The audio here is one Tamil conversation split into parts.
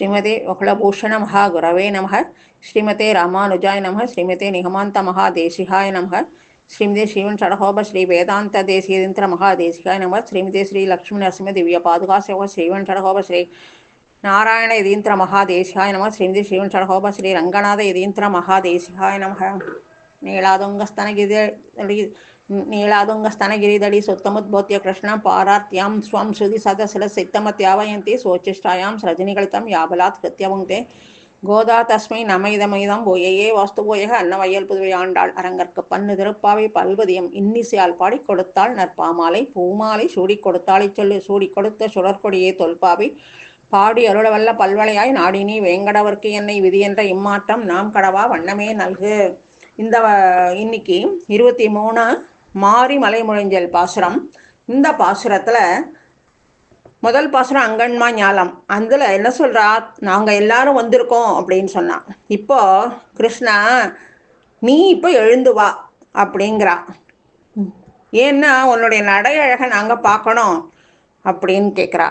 ஸ்ரீமதே வகுலபூஷண மகா குரவே நமக ஸ்ரீமதே ராமானுஜாய் நமக ஸ்ரீமதே நிகமாந்த மகா தேசிகாய நமக ஸ்ரீமதி ஸ்ரீவன் சடகோப ஸ்ரீ வேதாந்த தேசியந்திர மகா தேசிகாய நமக ஸ்ரீமதி ஸ்ரீ லக்ஷ்மி நரசிம்ம திவ்ய பாதுகா சேவ. ஸ்ரீவன் சடகோப ஸ்ரீ நாராயண இதீந்திர மகா மகாதேசிகாய நம ஸ்ரீமதி ஸ்ரீவன் சடகோப ஸ்ரீ ரங்கநாத இதீந்திர மகா மகாதேசிகாய நம நீளாதுங்கஸ்தனகிரி ನೀಳಾದುಂಗಸ್ತನಗಿರಿದಡಿ கிருஷ்ண ಕೃಷ್ಣ ஸ்வம் ஸ்ருதி ಶ್ರುತಿ சித்தம ಸಿತ್ತಮತ್ಯಾವಯಂತಿ சோச்சிஷ்டாயாம் ಸೃಜನಿಗಳಿತಂ யாபலாத் ಕೃತ್ಯವುಂಕ್ತೆ கோதா தஸ்மை நமைதமைதம் நமயிதமிதம் ஒயையே வாஸ்துபோயக அன்னவயல் புதுவை ஆண்டாள் அரங்கற்கு பண்ணு திருப்பாவை பல்வதியம் இன்னிசையால் பாடி கொடுத்தாள் நற்பாமாலை பூமாலை சூடி கொடுத்தாளை சொல்லி சூடி கொடுத்த சுடற்கொடியே தொல்பாவை. பாடி அருளவல்ல பல்வளையாய் நாடினி வேங்கடவர்க்கு என்னை விதி என்ற இம்மாற்றம் நாம் கடவா வண்ணமே நல்கு. இந்த இன்னைக்கு இருபத்தி மூணு மாறி மலைமுழிஞ்சல் பாசுரம். இந்த பாசுரத்தில் முதல் பாசுரம் அங்கன்மா ஞாலம். அதில் என்ன சொல்கிறா நாங்கள் எல்லாரும் வந்திருக்கோம் அப்படின்னு சொன்னான் இப்போ கிருஷ்ணா நீ இப்போ எழுந்து வா அப்படிங்கிறா. ஏன்னா உன்னுடைய நடை அழகை நாங்கள் பார்க்கணும் அப்படின்னு கேட்குறா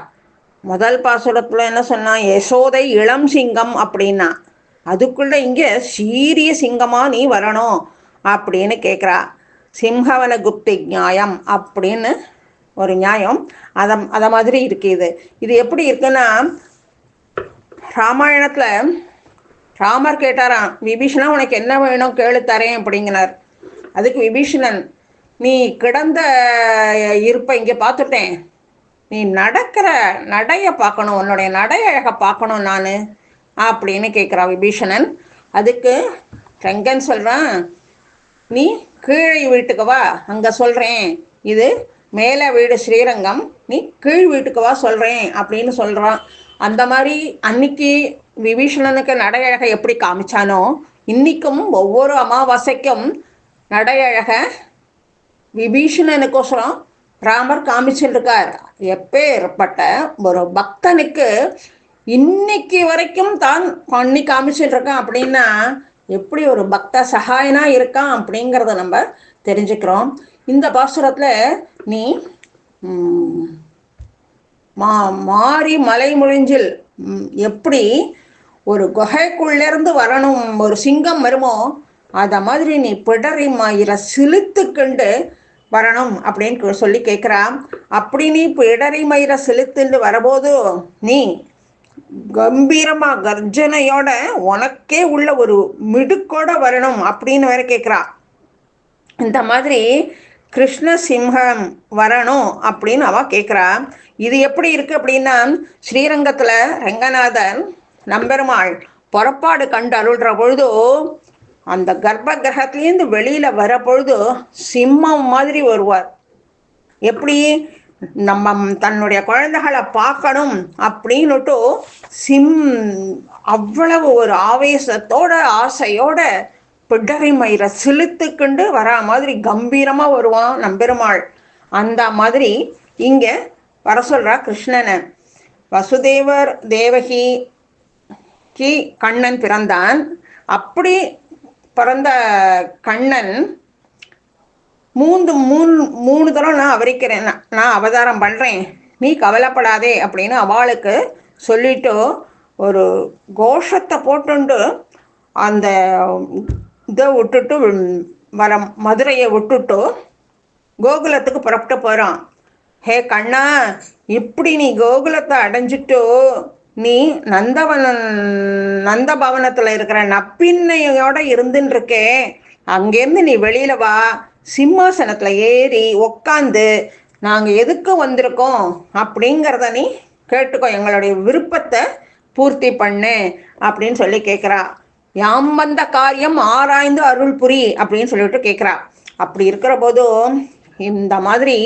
முதல் பாசுரத்தில் என்ன சொன்னான் யசோதை இளம் சிங்கம் அப்படின்னா. அதுக்குள்ள இங்கே சீரிய சிங்கமாக நீ வரணும் அப்படின்னு கேட்குறா சிம்ஹவன குப்தி நியாயம் அப்படின்னு ஒரு நியாயம். அதை அதை மாதிரி இருக்கு இது. இது எப்படி இருக்குன்னா ராமாயணத்தில் ராமர் கேட்டாராம் விபீஷணா உனக்கு என்ன வேணும் கேளு தரேன் அப்படிங்கினார் அதுக்கு விபீஷணன் நீ கிடந்த இருப்பை இங்கே பார்த்துட்டேன். நீ நடக்கிற நடையை பார்க்கணும். உன்னுடைய நடை அழகை பார்க்கணும் நான் அப்படின்னு கேட்குறான் விபீஷணன். அதுக்கு ரங்கன் சொல்கிறான் நீ கீழே வீட்டுக்கு வா அங்கே சொல்கிறேன் இது மேலே வீடு ஸ்ரீரங்கம் நீ கீழ் வீட்டுக்கு வா சொல்கிறேன் அப்படின்னு சொல்கிறான் அந்த மாதிரி அன்னைக்கு விபீஷணனுக்கு நடையழக எப்படி காமிச்சானோ இன்னைக்கும் ஒவ்வொரு அமாவாசைக்கும் நடையழக விபீஷணனுக்கோசரம் ராமர் காமிச்சிருக்கார். எப்பேற்பட்ட ஒரு பக்தனுக்கு இன்னைக்கு வரைக்கும் தான் பண்ணி காமிச்சிட்டு இருக்கான் அப்படின்னா எப்படி ஒரு பக்த சகாயனா இருக்கான் அப்படிங்கிறத நம்ம தெரிஞ்சுக்கிறோம். இந்த பாசுரத்தில் நீ மா மாறி மலை முழிஞ்சில் எப்படி ஒரு குகைக்குள்ளேருந்து வரணும் ஒரு சிங்கம் வருமோ அதை மாதிரி நீ பிடரி மாயிர சிலுத்துக்கண்டு வரணும் அப்படின்னு சொல்லி கேட்குறான் அப்படி நீ பிடரி மயிர செலுத்துண்டு வரபோது நீ கம்பீரமா கர்ஜனையோட உனக்கே உள்ள ஒரு மிடுக்கோட வரணும் அப்படின்னு வேற கேட்குறா இந்த மாதிரி கிருஷ்ண சிம்ஹம் வரணும் அப்படின்னு அவ கேட்குறா இது எப்படி இருக்கு அப்படின்னா ஸ்ரீரங்கத்தில் ரங்கநாதன் நம்பெருமாள் புறப்பாடு கண்டு அருள்ற பொழுது அந்த கர்ப்ப கிரகத்துலேருந்து வெளியில் வர பொழுது சிம்மம் மாதிரி வருவார். எப்படி? நம்ம தன்னுடைய குழந்தைகளை பார்க்கணும் அப்படின்னுட்டு சிம் அவ்வளவு ஒரு ஆவேசத்தோட ஆசையோட பிடரை மயிரை சிலுத்துக்குண்டு வரா மாதிரி கம்பீரமாக வருவான் நம்பெருமாள். அந்த மாதிரி இங்கே வர சொல்கிறா கிருஷ்ணனை. வசுதேவர் தேவகி கி கண்ணன் பிறந்தான். அப்படி பிறந்த கண்ணன் மூன்று மூணு மூணு தரம் நான் அவரிக்கிறேன். நான் அவதாரம் பண்ணுறேன் நீ கவலைப்படாதே அப்படின்னு அவளுக்கு சொல்லிட்டு ஒரு கோஷத்தை போட்டுண்டு அந்த இதை விட்டுட்டு வர மதுரையை விட்டுட்டு கோகுலத்துக்கு புறப்பட்டு போகிறான் ஹே கண்ணா இப்படி நீ கோகுலத்தை அடைஞ்சிட்டு நீ நந்தவன நந்தபவனத்தில் இருக்கிற நப்பின்னையோட இருந்துன்னு இருக்கே. அங்கேருந்து நீ வெளியில வா. சிம்மாசனத்தில் ஏறி உக்காந்து நாங்கள் எதுக்கு வந்திருக்கோம்? அப்படிங்கிறத நீ கேட்டுக்கோ. எங்களுடைய விருப்பத்தை பூர்த்தி பண்ணு அப்படின்னு சொல்லி கேட்குறா யாம் வந்த காரியம் ஆராய்ந்து அருள் புரி அப்படின்னு சொல்லிட்டு கேட்குறா அப்படி இருக்கிற போதும் இந்த மாதிரி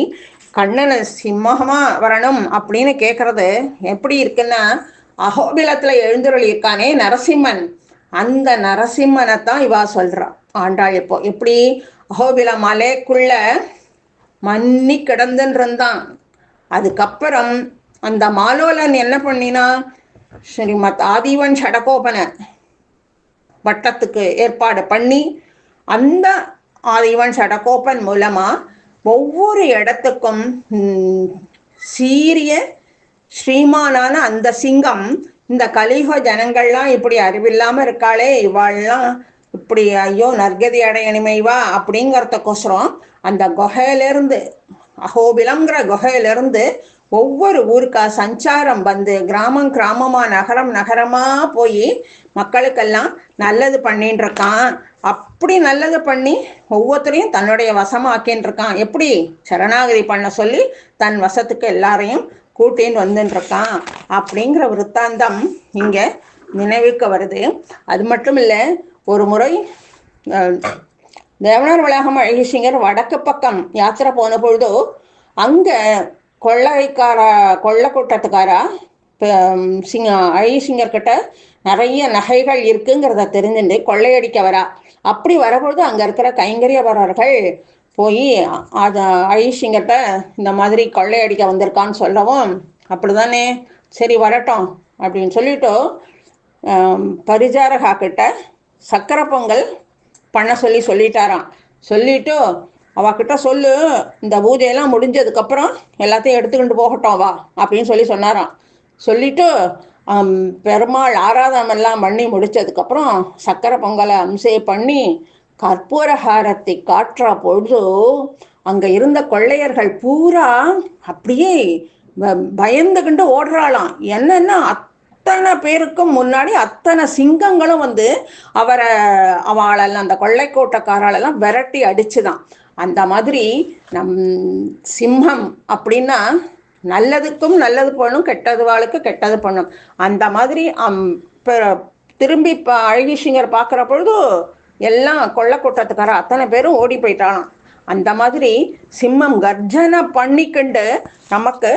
கண்ணனை சிம்மகமாக வரணும் அப்படின்னு கேட்குறது எப்படி இருக்குன்னா அகோபிலத்தில் எழுந்துருள் இருக்கானே நரசிம்மன். அந்த நரசிம்மனை தான் இவா சொல்கிறா ஆண்டாள் இப்போ எப்படி? கோவில மலைக்குள்ள மன்னி கிடந்துன்னு அதுக்கப்புறம் அந்த மாலோலன் என்ன பண்ணினா ஸ்ரீமத் ஆதிவன் சடகோபனை வட்டத்துக்கு ஏற்பாடு பண்ணி அந்த ஆதிவன் சடகோபன் மூலமா ஒவ்வொரு இடத்துக்கும் சீரிய ஸ்ரீமானான அந்த சிங்கம் இந்த கலிக ஜனங்கள்லாம் இப்படி அறிவில்லாம இருக்காளே இவாள்லாம் இப்படி ஐயோ நற்கதி அடையணுமை வா அப்படிங்கறதுக்கோசரம் அந்த குகையிலிருந்து அகோபிலங்கிற குகையிலிருந்து ஒவ்வொரு ஊருக்கா சஞ்சாரம் வந்து கிராமம் கிராமமா நகரம் நகரமா போய் மக்களுக்கெல்லாம் நல்லது பண்ணிட்டு இருக்கான் அப்படி நல்லது பண்ணி ஒவ்வொருத்தரையும் தன்னுடைய வசமாக்கின்னு இருக்கான் எப்படி? சரணாகதி பண்ண சொல்லி தன் வசத்துக்கு எல்லாரையும் கூட்டின்னு வந்துட்டு இருக்கான் அப்படிங்கிற விற்த்தாந்தம் இங்க நினைவுக்கு வருது. அது மட்டும் இல்லை ஒரு முறை தேவனார் வளாகம் அழகிசிங்கர் வடக்கு பக்கம் யாத்திரை போன பொழுது அங்க கொள்ளைக்காரா கொள்ளை கூட்டத்துக்காரா சிங்க அழகிசிங்கர் கிட்ட நிறைய நகைகள் இருக்குங்கிறத தெரிஞ்சுட்டு கொள்ளையடிக்க வரா அப்படி வரபொழுது அங்க இருக்கிற கைங்கரியவரர்கள் போய் அத அழகிசிங்கர்கிட்ட இந்த மாதிரி கொள்ளையடிக்க வந்திருக்கான்னு சொல்லவும் அப்படிதானே சரி வரட்டும் அப்படின்னு சொல்லிட்டு பரிஜாரகா கிட்ட சக்கரை பொங்கல் பண்ண சொல்லி சொல்லிட்டாராம். சொல்லிட்டு அவகிட்ட சொல்லு இந்த பூஜையெல்லாம் முடிஞ்சதுக்கப்புறம் எல்லாத்தையும் எடுத்துக்கிட்டு போகட்டும் வா அப்படின்னு சொல்லி சொன்னாராம். சொல்லிட்டு பெருமாள் ஆராதனமெல்லாம் பண்ணி முடிச்சதுக்கப்புறம் சக்கரை பொங்கலை அம்சை பண்ணி கற்பூரஹாரத்தை காட்டுற பொழுது அங்கே இருந்த கொள்ளையர்கள் பூரா அப்படியே ப- பயந்துகிட்டு ஓடுறாளாம். என்னன்னா அத்தனை பேருக்கும் முன்னாடி அத்தனை சிங்கங்களும் வந்து அவரை அவளெல்லாம் அந்த கொள்ளைக்கோட்டக்காராலெல்லாம் விரட்டி அடிச்சுதான். அந்த மாதிரி நம் சிம்மம் அப்படின்னா நல்லதுக்கும் நல்லது பண்ணும் கெட்டது வாளுக்கு கெட்டது பண்ணும். அந்த மாதிரி அம், திரும்பி இப்போ அழகிசிங்கர் பார்க்குற பொழுது எல்லாம் கொள்ளக்கூட்டத்துக்கார அத்தனை பேரும் ஓடி போயிட்டாலாம் அந்த மாதிரி சிம்மம் கர்ஜனை பண்ணிக்கிண்டு நமக்கு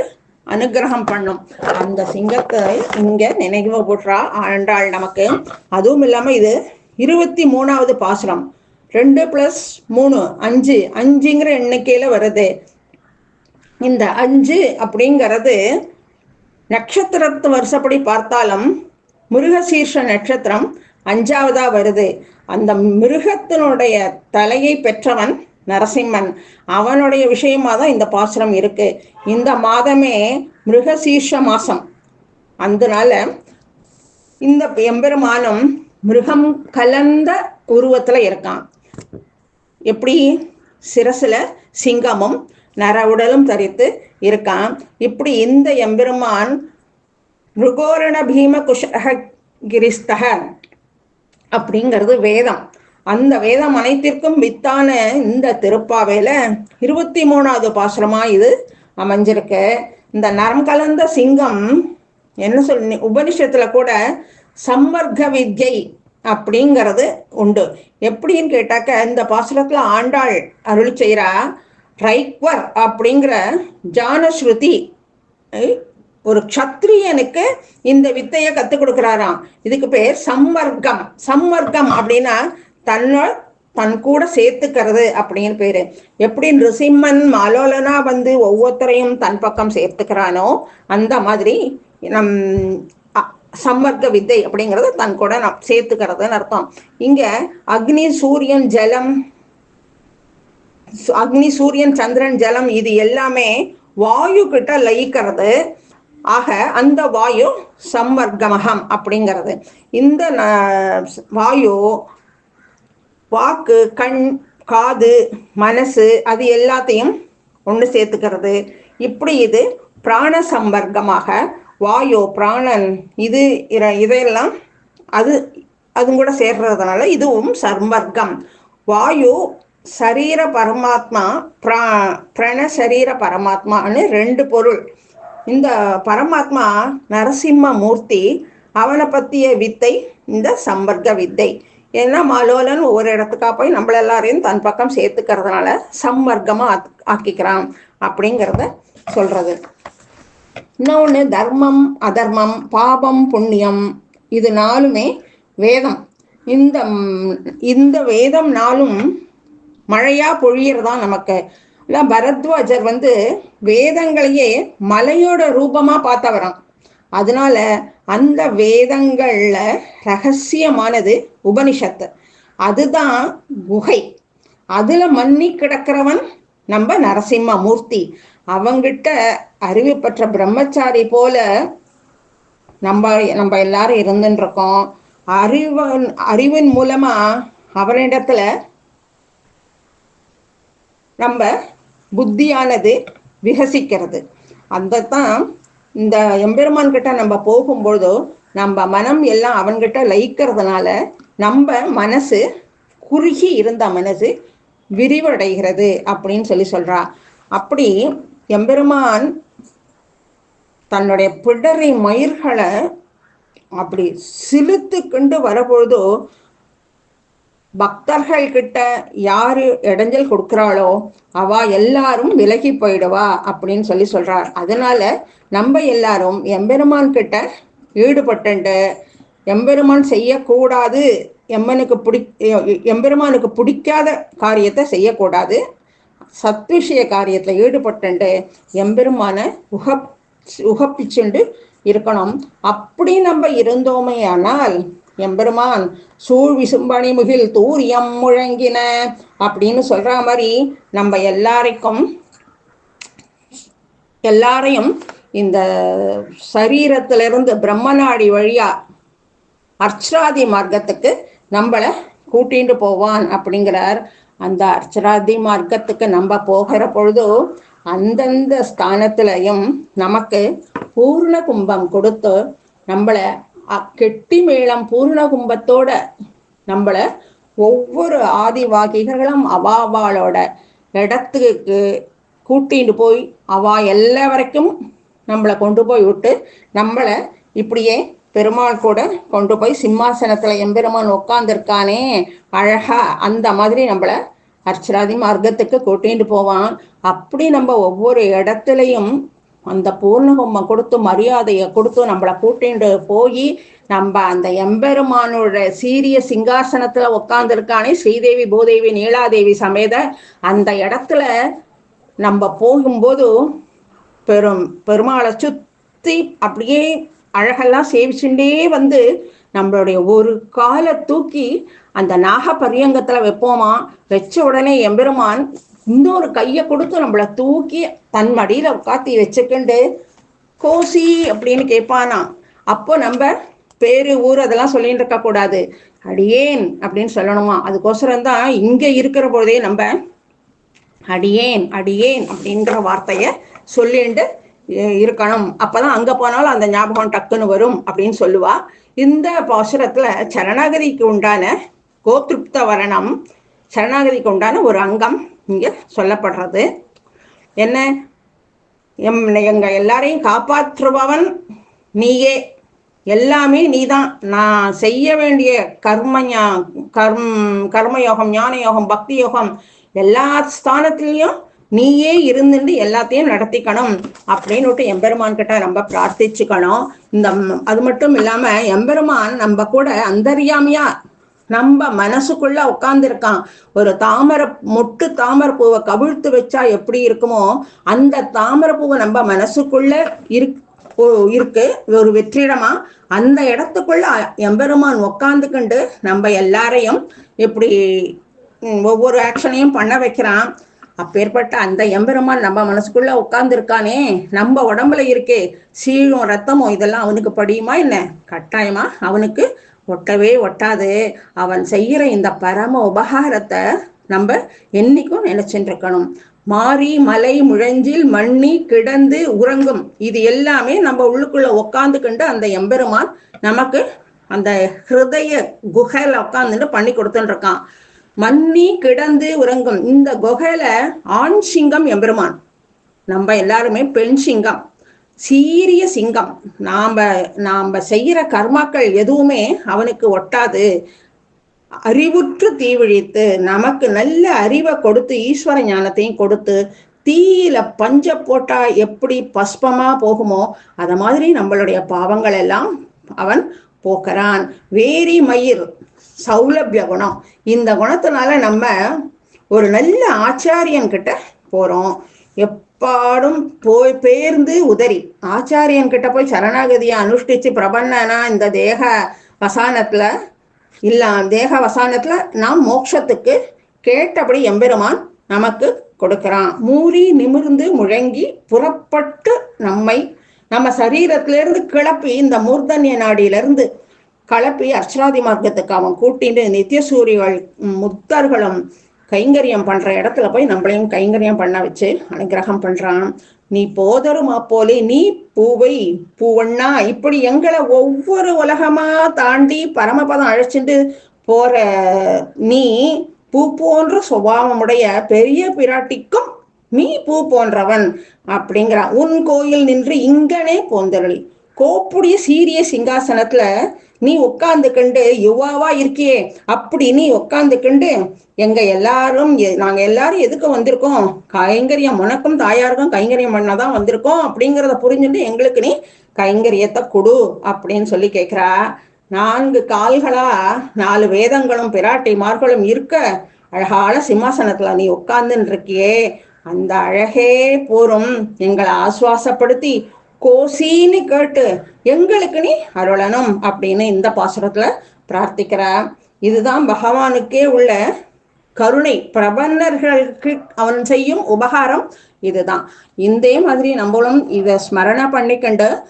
அனுகிரகம் பண்ணும். அந்த சிங்கத்தை இங்க நினைவு போடுறா ஆண்டாள் நமக்கு அதுவும் இல்லாம இது இருபத்தி மூணாவது பாசுரம். ரெண்டு பிளஸ் மூணு அஞ்சு அஞ்சுங்கிற எண்ணிக்கையில வருது. இந்த அஞ்சு அப்படிங்கிறது நட்சத்திரத்து வருஷப்படி பார்த்தாலும் மிருகசீர்ஷ நட்சத்திரம் அஞ்சாவதா வருது. அந்த மிருகத்தினுடைய தலையை பெற்றவன் நரசிம்மன். அவனுடைய விஷயமா தான் இந்த பாசுரம் இருக்கு. இந்த மாதமே மிருகசீர்ஷ மாசம். அதனால இந்த எம்பெருமானும் மிருகம் கலந்த உருவத்துல இருக்கான். எப்படி? சிரசுல சிங்கமும் நர உடலும் தரித்து இருக்கான். இப்படி இந்த எம்பெருமான் மிருகோரண பீம குஷக கிரிஸ்தக அப்படிங்கிறது வேதம். அந்த வேதம் அனைத்திற்கும் வித்தான இந்த திருப்பாவையில இருபத்தி மூணாவது பாசுரமா இது அமைஞ்சிருக்கு. இந்த நரம் கலந்த சிங்கம் என்ன சொல் உபனிஷத்துல கூட சம்மர்க்க வித்யை அப்படிங்கிறது உண்டு. எப்படின்னு கேட்டாக்க இந்த பாசுரத்துல ஆண்டாள் அருள் செய்கிறா ரைக்வர் அப்படிங்கிற ஜானஸ்ருதி ஒரு க்ஷத்ரியனுக்கு இந்த வித்தையை கற்றுக் கொடுக்குறாராம். இதுக்கு பேர் சம்மர்க்கம் சம்மர்க்கம் அப்படின்னா தன்னோ தன் கூட சேர்த்துக்கிறது அப்படின்னு பேரு. எப்படி நிருசிம்மன் மாலோலனா வந்து ஒவ்வொருத்தரையும் தன் பக்கம் சேர்த்துக்கிறானோ அந்த மாதிரி நம் அ- சம்மர்க்க வித்தை அப்படிங்கிறது தன் கூட நம் சேர்த்துக்கிறதுன்னு அர்த்தம். இங்க அக்னி சூரியன் ஜலம் அக்னி சூரியன் சந்திரன் ஜலம் இது எல்லாமே வாயு கிட்ட லயிக்கிறது. ஆக அந்த வாயு சம்வர்க்கமகம் அப்படிங்கிறது. இந்த வாயு வாக்கு கண் காது மனசு அது எல்லாத்தையும் ஒன்று சேர்த்துக்கிறது. இப்படி இது பிராண சம்பர்க்கமாக வாயு பிராணன் இது இதையெல்லாம் அது அதுவும் கூட சேர்றதுனால இதுவும் சம்பர்க்கம். வாயு சரீர பரமாத்மா பிரா பிரண சரீர பரமாத்மான்னு ரெண்டு பொருள். இந்த பரமாத்மா நரசிம்ம மூர்த்தி அவனை பற்றிய வித்தை இந்த சம்பர்க்க வித்தை. ஏன்னா மலோலன் ஒவ்வொரு இடத்துக்கா போய் நம்மள எல்லாரையும் தன் பக்கம் சேர்த்துக்கிறதுனால சம்பர்க்கமாக ஆக்கிக்கிறான் அப்படிங்கிறத சொல்றது. இன்னொன்று தர்மம் அதர்மம் பாபம் புண்ணியம் இது நாலுமே வேதம். இந்த இந்த வேதம் நாளும் மழையா பொழியறதா நமக்கு. பரத்வாஜர் வந்து வேதங்களையே மலையோட ரூபமா பார்த்தவரான் அதனால அந்த வேதங்கள்ல ரகசியமானது உபனிஷத்து. அதுதான் குகை. அதுல மன்னி கிடக்கிறவன் நம்ம நரசிம்ம மூர்த்தி அவங்கிட்ட அறிவு பெற்ற பிரம்மச்சாரி போல நம்ம நம்ம எல்லாரும் இருந்துருக்கோம் இருக்கோம் அறிவன் அறிவின் மூலமா அவரிடத்துல நம்ம புத்தியானது விகசிக்கிறது. அந்த தான் இந்த எம்பெருமான் கிட்ட நம்ம போகும்பொழுதோ நம்ம மனம் எல்லாம் அவன்கிட்ட லயிக்கிறதுனால நம்ம மனசு குறுகி இருந்த மனசு விரிவடைகிறது அப்படின்னு சொல்லி சொல்றா. அப்படி எம்பெருமான் தன்னுடைய பிடரி மயிர்களை அப்படி சிலுத்துக்கிண்டு வரபொழுதோ பக்தர்கள் கிட்ட யாரு இடைஞ்சல் கொடுக்குறாளோ அவ எல்லாரும் விலகி போயிடுவா அப்படின்னு சொல்லி சொல்றார். அதனால நம்ம எல்லாரும் எம்பெருமான் கிட்ட ஈடுபட்டு எம்பெருமான் செய்யக்கூடாது எம்மனுக்கு பிடி எம்பெருமானுக்கு பிடிக்காத காரியத்தை செய்யக்கூடாது சத்விஷய காரியத்தில் ஈடுபட்டு எம்பெருமான உகப் உகப்பிச்சுண்டு இருக்கணும். அப்படி நம்ம இருந்தோமே ஆனால் எம்பெருமான் சூழ் விசும்பணி முகில் தூரியம் முழங்கின அப்படின்னு சொல்ற மாதிரி நம்ம எல்லாருக்கும் எல்லாரையும் இந்த சரீரத்திலிருந்து பிரம்மநாடி வழியா அர்ச்சராதி மார்க்கத்துக்கு நம்மளை கூட்டிட்டு போவான் அப்படிங்கிறார். அந்த அர்ச்சராதி மார்க்கத்துக்கு நம்ம போகிற பொழுது அந்தந்த ஸ்தானத்திலையும் நமக்கு பூர்ண கும்பம் கொடுத்து நம்மளை கெட்டி மேளம் பூர்ண கும்பத்தோட நம்மளை ஒவ்வொரு ஆதிவாகிகளும் அவாவாளோட இடத்துக்கு கூட்டிட்டு போய் அவா எல்லா வரைக்கும் நம்மளை கொண்டு போய் விட்டு நம்மளை இப்படியே பெருமாள் கூட கொண்டு போய் சிம்மாசனத்துல எம்பெருமான் உட்காந்துருக்கானே அழகா அந்த மாதிரி நம்மளை அர்ச்சராதி மார்க்கத்துக்கு கூட்டிட்டு போவான். அப்படி நம்ம ஒவ்வொரு இடத்துலையும் அந்த பூர்ணகும்ம கொடுத்து மரியாதையை கொடுத்து நம்மளை கூட்டிட்டு போய் நம்ம அந்த எம்பெருமானோட சீரிய சிங்காசனத்துல உட்காந்துருக்கானே ஸ்ரீதேவி பூதேவி நீலாதேவி சமேத அந்த இடத்துல நம்ம போகும்போது பெரும் பெருமாளை சுத்தி அப்படியே அழகெல்லாம் சேவிச்சுட்டே வந்து நம்மளுடைய ஒரு காலை தூக்கி அந்த நாக பரியங்கத்துல வைப்போமா வச்ச உடனே எம்பெருமான் இன்னொரு கையை கொடுத்து நம்மளை தூக்கி தன் மடியில உட்காத்தி வச்சுக்கிண்டு கோசி அப்படின்னு கேட்பானா அப்போ நம்ம பேரு ஊர் அதெல்லாம் சொல்லிட்டு இருக்க கூடாது. அடியேன் அப்படின்னு சொல்லணுமா. அதுக்கோசரம் தான் இங்க இருக்கிற பொழுதே நம்ம அடியேன் அடியேன் அப்படின்ற வார்த்தைய சொல்லிட்டு இருக்கணும். அப்பதான் அங்க போனாலும் அந்த ஞாபகம் டக்குன்னு வரும் அப்படின்னு சொல்லுவா. இந்த பாசுரத்துல சரணாகதிக்கு உண்டான கோத்ருப்த வரணம் சரணாகதிக்கு உண்டான ஒரு அங்கம் இங்கே சொல்லப்படுறது. என்ன? எம் எங்கள் எல்லாரையும் காப்பாற்றுபவன் நீயே. எல்லாமே நீதான். நான் செய்ய வேண்டிய கர்ம கர்ம் கர்மயோகம் ஞான யோகம் பக்தி யோகம் எல்லா ஸ்தானத்துலேயும் நீயே இருந்துட்டு எல்லாத்தையும் நடத்திக்கணும் அப்படின்னு எம்பெருமான் கிட்ட ரொம்ப பிரார்த்திச்சுக்கணும். இந்த அது மட்டும் இல்லாம எம்பெருமான் நம்ம கூட அந்தரியாமையா நம்ம மனசுக்குள்ள உட்கார்ந்துருக்கான். ஒரு தாமரை மொட்டு தாமரை பூவை கவிழ்த்து வச்சா எப்படி இருக்குமோ அந்த தாமரை பூவை நம்ம மனசுக்குள்ள இருக்கு. இருக்கு ஒரு வெற்றிடமா? அந்த இடத்துக்குள்ள எம்பெருமான் உட்காந்துக்கிண்டு நம்ம எல்லாரையும் இப்படி ஒவ்வொரு ஆக்ஷனையும் பண்ண வைக்கிறான். அப்பேற்பட்ட அந்த எம்பெருமான் நம்ம மனசுக்குள்ள உட்கார்ந்துருக்கானே நம்ம உடம்புல இருக்கே சீழும் ரத்தமும் இதெல்லாம் அவனுக்கு படியுமா என்ன? கட்டாயமா அவனுக்கு ஒட்டவே ஒட்டாது. அவன் செய்யற இந்த பரம உபகாரத்தை நம்ம என்னைக்கும் நினைச்சுட்டு இருக்கணும் மாறி மலை முழஞ்சில் மண்ணி கிடந்து உறங்கும். இது எல்லாமே நம்ம உள்ளுக்குள்ள உட்காந்துக்கிண்டு அந்த எம்பெருமான் நமக்கு அந்த ஹிருதய குகையில உட்காந்துட்டு பண்ணி கொடுத்துட்டு இருக்கான் மண்ணி கிடந்து உறங்கும். இந்த குகையில ஆண் சிங்கம் எம்பெருமான். நம்ம எல்லாருமே பெண் சிங்கம். சீரிய சிங்கம். நாம நாம செய்யற கர்மாக்கள் எதுவுமே அவனுக்கு ஒட்டாது. அறிவுற்று தீவிழித்து நமக்கு நல்ல அறிவை கொடுத்து ஈஸ்வர ஞானத்தையும் கொடுத்து தீயில பஞ்ச போட்டா எப்படி பஸ்பமா போகுமோ அத மாதிரி நம்மளுடைய பாவங்கள் எல்லாம் அவன் போக்குறான். வேரி மயிர். சௌலபிய குணம். இந்த குணத்தினால நம்ம ஒரு நல்ல ஆச்சாரியன் கிட்ட போறோம். எப்பாடும் போய் பேர்ந்து உதறி. ஆச்சாரியன் கிட்ட போய் சரணாகதியை அனுஷ்டிச்சு பிரபன்னனா இந்த தேக வசானத்துல இல்ல தேக வசானத்துல நாம் மோட்சத்துக்கு கேட்டபடி எம்பெருமான் நமக்கு கொடுக்கிறான். மூறி நிமிர்ந்து முழங்கி புறப்பட்டு நம்மை நம்ம சரீரத்திலிருந்து கிளப்பி இந்த மூர்தன்ய நாடியிலிருந்து கலப்பி அர்ச்சனாதி மார்க்கத்துக்கு அவன் கூட்டிட்டு நித்திய சூரிகள் முத்தர்களும் கைங்கரியம் பண்ற இடத்துல போய் நம்மளையும் கைங்கரியம் பண்ண வச்சு அனுகிரகம் பண்றான் நீ போதருமா போலே நீ பூவை பூவண்ணா இப்படி எங்களை ஒவ்வொரு உலகமா தாண்டி பரமபதம் அழைச்சிட்டு போற நீ பூ போன்ற சுபாவமுடைய பெரிய பிராட்டிக்கும் நீ பூ போன்றவன் அப்படிங்கிறான். உன் கோயில் நின்று இங்கனே போந்தருளி. கோப்புடைய சீரிய சிங்காசனத்துல நீ உட்கார்ந்து கண்டு யுவாவா இருக்கியே அப்படி நீ உட்கார்ந்து கண்டு எங்க எல்லாரும் எ- நாங்க எல்லாரும் எதுக்கு வந்திருக்கோம்? கைங்கரியம் உனக்கும் தாயாருக்கும் கைங்கரியம் பண்ணாதான் வந்திருக்கோம் அப்படிங்கிறத புரிஞ்சுட்டு எங்களுக்கு நீ கைங்கரியத்தை கொடு அப்படின்னு சொல்லி கேக்குறா. நான்கு கால்களா நாலு வேதங்களும் பிராட்டிமார்களும் இருக்க அழகான சிம்மாசனத்துல நீ உட்கார்ந்துன்னு இருக்கியே அந்த அழகே போரும். எங்களை ஆசுவாசப்படுத்தி கோசின்னு கேட்டு எங்களுக்கு நீ அருளணும் அப்படின்னு இந்த பாசுரத்துல பிரார்த்திக்கிற. இதுதான் பகவானுக்கே உள்ள கருணை. பிரபன்னர்களுக்கு அவன் செய்யும் உபகாரம் இதுதான். இதே மாதிரி நம்மளும் இதை ஸ்மரண பண்ணிக்கண்டு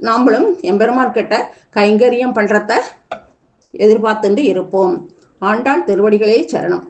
நாமளும் எம்பெருமான் கிட்ட கைங்கரியம் பண்றத எதிர்பார்த்துட்டு இருப்போம். ஆண்டாள் திருவடிகளே சரணம்.